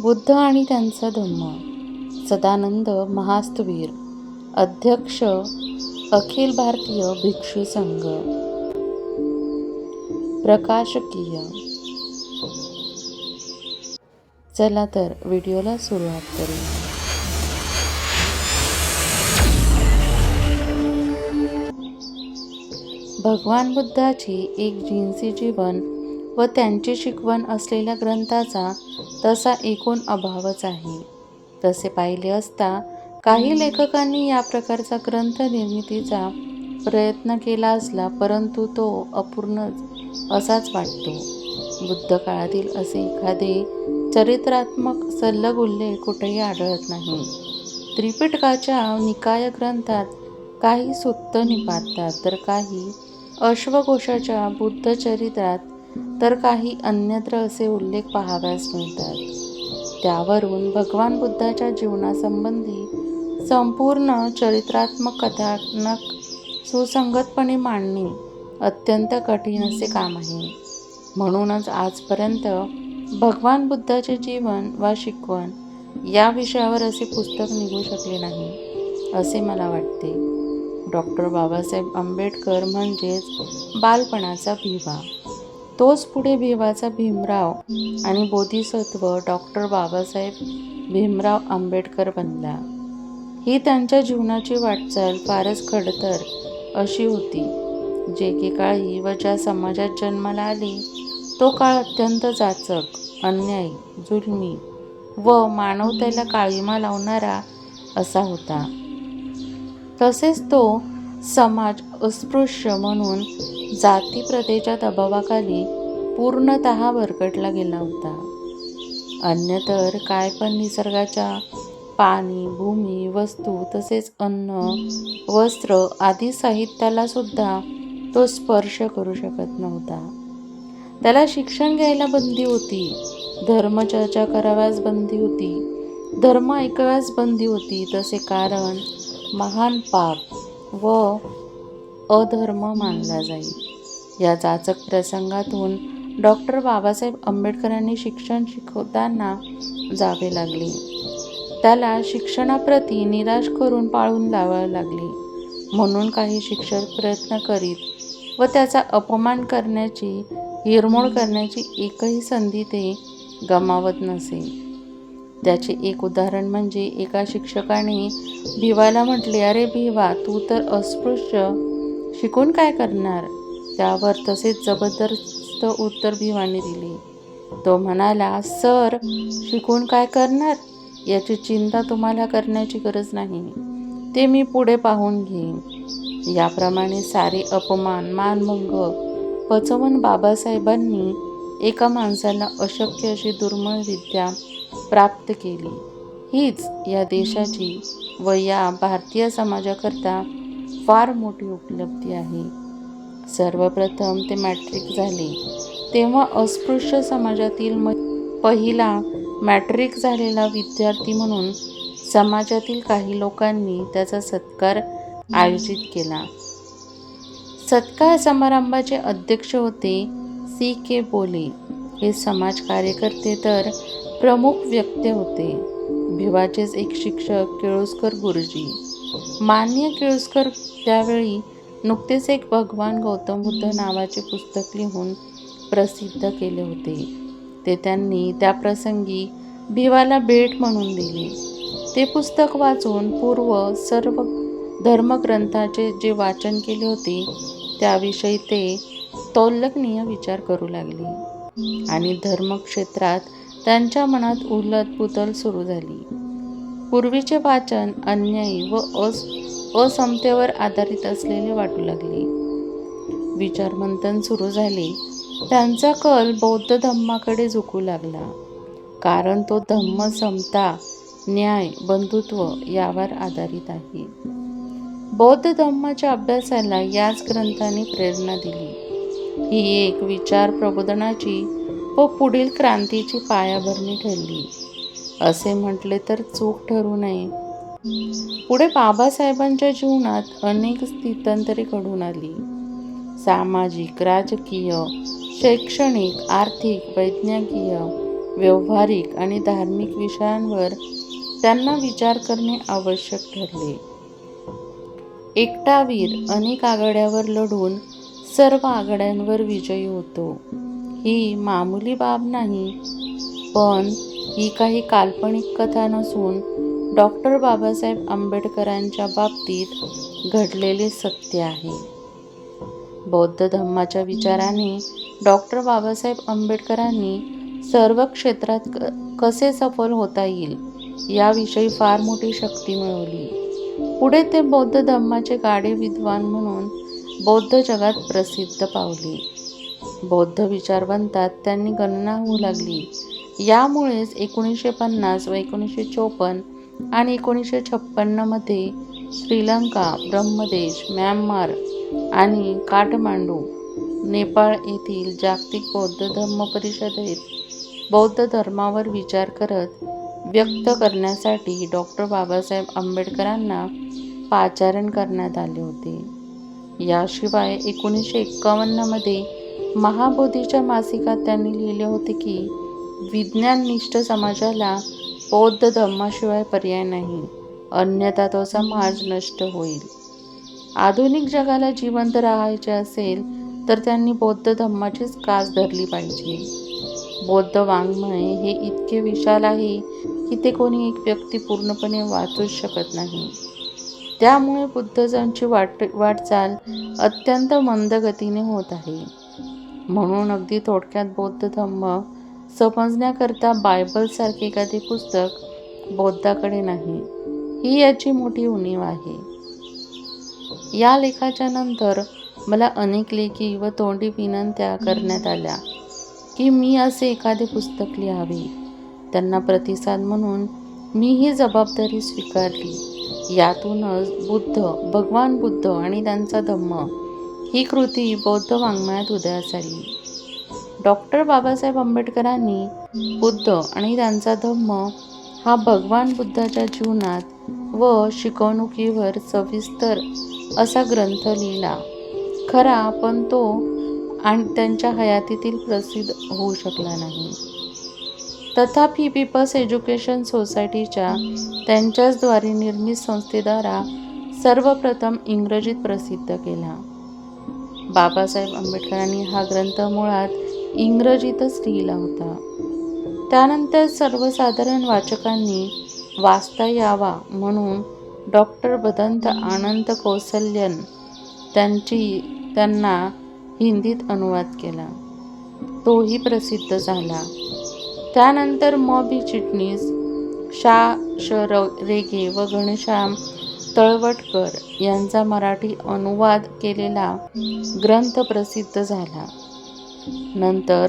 बुद्ध आणि त्यांचा धम्म. सदानंद महास्तवीर अध्यक्ष अखिल भारतीय भिक्षू संघ. प्रकाशकीय. चला तर व्हिडिओला सुरुवात करू. भगवान बुद्धाची एक जिन्सी जीवन व त्यांची शिकवण असलेल्या ग्रंथाचा तसा एकूण अभावच आहे. तसे पाहिले असता काही लेखकांनी या प्रकारचा ग्रंथ निर्मितीचा प्रयत्न केला असला परंतु तो अपूर्णच असाच वाटतो. बुद्ध काळातील असे एखादे चरित्रात्मक सल्लग उल्लेख कुठेही आढळत नाही. त्रिपिटकाच्या निकाय ग्रंथात काही सुत्त निपाततात तर काही अश्वघोषाच्या बुद्धचरित्रात तर काही अन्यत्र असे उल्लेख पाहाव्यास मिळतात. त्यावरून भगवान बुद्धाच्या जीवनासंबंधी संपूर्ण चरित्रात्मक कथानक सुसंगतपणे मांडणे अत्यंत कठीण असे काम आहे. म्हणूनच आजपर्यंत भगवान बुद्धाचे जीवन वा शिकवण या विषयावर असे पुस्तक निघू शकले नाही असे मला वाटते. डॉक्टर बाबासाहेब आंबेडकर म्हणजेच बालपणाचा विवाह. तोच पुढे भिवाचा भीमराव आणि बोधिसत्व डॉक्टर बाबासाहेब भीमराव आंबेडकर बनला. ही त्यांच्या जीवनाची वाटचाल फारच खडतर अशी होती जे एकेकाळी व ज्या समाजात जन्माला आली तो काळ अत्यंत जाचक अन्यायी जुलमी व मानवतेला काळीमा लावणारा असा होता. तसेच तो समाज अस्पृश्य म्हणून जाती प्रथेच्या दबावाखाली पूर्णत भरकटला गेला होता. अन्यतर काय पण निसर्गाच्या पाणी भूमी वस्तू तसेच अन्न वस्त्र आदी साहित्याला सुद्धा तो स्पर्श करू शकत नव्हता. त्याला शिक्षण घ्यायला बंदी होती. धर्म चर्चा कराव्यास बंदी होती. धर्म ऐकाव्यास बंदी होती. तसे कारण महान पाप व अधर्म मानला जाईल या जाचक प्रसंगातून डॉक्टर बाबासाहेब आंबेडकरांनी शिक्षण शिकवताना जावे लागले. त्याला शिक्षणाप्रती निराश करून पाळून लावावे लागले. म्हणून काही शिक्षक प्रयत्न करीत व त्याचा अपमान करण्याची हिरमोड करण्याची एकही संधी ते गमावत नसे. त्याचे एक उदाहरण म्हणजे एका शिक्षकाने भिवाला म्हटले अरे भिवा तू तर अस्पृश्य. शिकून काय करणार? त्यावर तसेच जबरदस्त उत्तर भीमाने दिले. तो म्हणाला सर शिकून काय करणार? याची चिंता तुम्हाला करण्याची गरज नाही. ते मी पुढे पाहून घेईन. याप्रमाणे सारे अपमान मानभंग पचवून बाबासाहेबांनी एका माणसाला अशक्य अशी दुर्मिळ विद्या प्राप्त केली. हीच या देशाची व या भारतीय समाजाकरता फार मोठी उपलब्धी आहे. सर्वप्रथम ते मॅट्रिक झाले. तेव्हा अस्पृश्य समाजातील म पहिला मॅट्रिक झालेला विद्यार्थी म्हणून समाजातील काही लोकांनी त्याचा सत्कार आयोजित केला. सत्कार समारंभाचे अध्यक्ष होते सी के बोले. हे समाज कार्यकर्ते तर प्रमुख व्यक्ती होते. भिवाचेच एक शिक्षक केळुसकर गुरुजी. मान्य केळुसकर त्यावेळी नुकतेच एक भगवान गौतम बुद्ध नावाचे पुस्तक लिहून प्रसिद्ध केले होते. ते त्यांनी त्या प्रसंगी भिवाला भेट म्हणून दिले. ते पुस्तक वाचून पूर्व सर्व धर्मग्रंथाचे जे वाचन केले होते त्याविषयी ते तौल्लकनीय विचार करू लागले. आणि धर्मक्षेत्रात त्यांच्या मनात उलतपुतल सुरू झाली. पूर्वीचे वाचन अन्यायी व अस असमतेवर आधारित असलेले वाटू लागले. विचारमंथन सुरू झाले. त्यांचा कल बौद्ध धम्माकडे झुकू लागला. कारण तो धम्म समता न्याय बंधुत्व यावर आधारित आहे. बौद्ध धम्माच्या अभ्यासाला याच ग्रंथाने प्रेरणा दिली. ही एक विचार प्रबोधनाची व पुढील क्रांतीची पायाभरणी ठरली. असे म्हटले तर चूक ठरू नये. पुढे बाबासाहेबांच्या जीवनात अनेक स्थित्यंतरे घडून आली. सामाजिक राजकीय शैक्षणिक आर्थिक वैज्ञानिक व्यवहारिक आणि धार्मिक विषयांवर त्यांना विचार करणे आवश्यक ठरले. एकटा वीर अनेक आघाड्यावर लढून सर्व आघाड्यांवर विजयी होतो. ही मामूली बाब नाही पण ही काही काल्पनिक कथा नसून डॉक्टर बाबासाहेब आंबेडकरांच्या बाबतीत घडलेले सत्य आहे. बौद्ध धम्माच्या विचाराने डॉक्टर बाबासाहेब आंबेडकरांनी सर्व क्षेत्रात क कसे सफल होता येईल याविषयी फार मोठी शक्ती मिळवली. पुढे ते बौद्ध धम्माचे गाडे विद्वान म्हणून बौद्ध जगात प्रसिद्ध पावले. बौद्ध विचारवंतात त्यांनी गणना होऊ लागली. यामुळेच एकोणीसशे पन्नास व एकोणीसशे चोपन्न आणि एकोणीसशे छप्पन्नमध्ये श्रीलंका ब्रह्मदेश म्यानमार आणि काठमांडू नेपाळ येथील जागतिक बौद्ध धम्म परिषदेत बौद्ध धर्मावर विचार करत व्यक्त करण्यासाठी डॉक्टर बाबासाहेब आंबेडकरांना पाचारण करण्यात आले होते. याशिवाय एकोणीसशे एक्कावन्नमध्ये महाबोधीच्या मासिकात त्यांनी लिहिले होते की विज्ञाननिष्ठ समाजाला बौद्ध धर्माशिवाय पर्याय नाही. अन्यथा तो समाज नष्ट होईल. आधुनिक जगाला जिवंत राहायचे असेल तर त्यांनी बौद्ध धम्माचीच कास धरली पाहिजे. बौद्ध वाङ्मय हे इतके विशाल आहे की ते कोणी एक व्यक्ती पूर्णपणे वाचूच शकत नाही. त्यामुळे बुद्धजांची वाट वाटचाल अत्यंत मंद गतीने होत आहे. म्हणून अगदी थोडक्यात बौद्ध धम्म समजण्याकरता बायबलसारखे एखादे पुस्तक बौद्धाकडे नाही. ही याची मोठी उणीव आहे. या लेखाच्या नंतर मला अनेक लेखी व तोंडी विनंत्या करण्यात आल्या की मी असे एखादे पुस्तक लिहावे. त्यांना प्रतिसाद म्हणून मी ही जबाबदारी स्वीकारली. यातूनच बुद्ध भगवान बुद्ध आणि त्यांचा धम्म ही कृती बौद्ध वाङ्मयात उदयास आली. डॉक्टर बाबासाहेब आंबेडकरांनी बुद्ध आणि त्यांचा धम्म हा भगवान बुद्धाच्या जीवनात व शिकवणुकीवर सविस्तर असा ग्रंथ लिहिला. खरा पण तो आणि त्यांच्या हयातीतील प्रसिद्ध होऊ शकला नाही. तथापि पीपल्स एज्युकेशन सोसायटीच्या त्यांच्याचद्वारे निर्मित संस्थेद्वारा सर्वप्रथम इंग्रजीत प्रसिद्ध केला. बाबासाहेब आंबेडकरांनी हा ग्रंथ मुळात इंग्रजीतच लिहिला होता. त्यानंतर सर्वसाधारण वाचकांनी वाचता यावा म्हणून डॉक्टर बदंत आनंद कौसल्यन त्यांची त्यांना हिंदीत अनुवाद केला. तोही प्रसिद्ध झाला. त्यानंतर म बी चिटणीस शा श रेगे व घनश्याम तळवटकर यांचा मराठी अनुवाद केलेला ग्रंथ प्रसिद्ध झाला. नंतर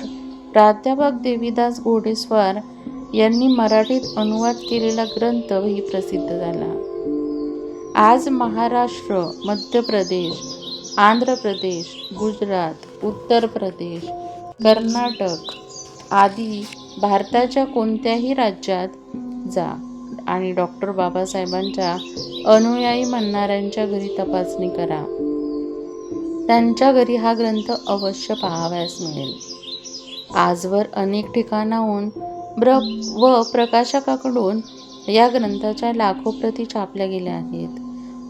प्राध्यापक देवीदास घोडेस्वार यांनी मराठीत अनुवाद केलेला ग्रंथही प्रसिद्ध झाला. आज महाराष्ट्र मध्य प्रदेश आंध्र प्रदेश गुजरात उत्तर प्रदेश कर्नाटक आदी भारताच्या कोणत्याही राज्यात जा आणि डॉक्टर बाबासाहेबांच्या अनुयायी म्हणणाऱ्यांच्या घरी तपासणी करा. त्यांच्या घरी हा ग्रंथ अवश्य पाहावयास मिळेल. आजवर अनेक ठिकाणाहून ब्र व प्रकाशकाकडून या ग्रंथाच्या लाखो प्रती छापल्या गेल्या आहेत.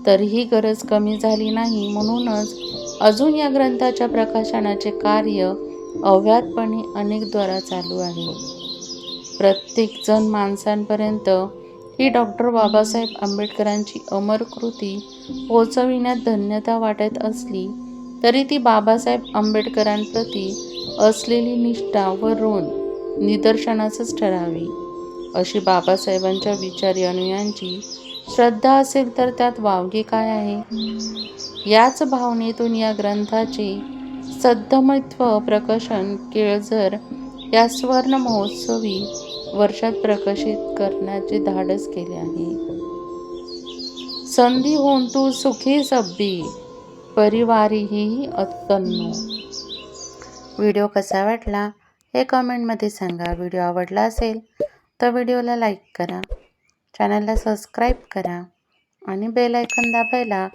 तरीही गरज कमी झाली नाही म्हणूनच अजून या ग्रंथाच्या प्रकाशनाचे कार्य अव्यातपणे अनेकद्वारा चालू आहे. प्रत्येक जण माणसांपर्यंत ही डॉक्टर बाबासाहेब आंबेडकरांची अमर कृती पोचविण्यात धन्यता वाटत असली तरी ती बाबासाहेब आंबेडकरांप्रती असलेली निष्ठा व ऋण निदर्शनासच ठरावी. अशी बाबासाहेबांच्या विचारी अनुयांची श्रद्धा असेल तर त्यात वावगे काय आहे? याच भावनेतून या ग्रंथाचे सद्धमत्व प्रकाशन केळझर या स्वर्ण महोत्सवी वर्षात प्रकाशित करण्याचे धाडस केले आहे. संधी होऊन तू सुखी सब्बी परिवारीही अत्तन्नो व्हिडिओ कसा वाटला हे कमेंटमध्ये सांगा. व्हिडिओ आवडला असेल तर व्हिडिओला लाईक करा. चॅनलला सबस्क्राईब करा आणि बेल आयकन दाबायला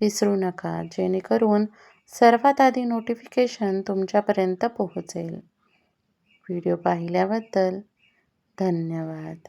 विसरू नका जेणेकरून सर्वात आधी नोटिफिकेशन तुमच्यापर्यंत पोहोचेल. व्हिडिओ पाहिल्याबद्दल धन्यवाद.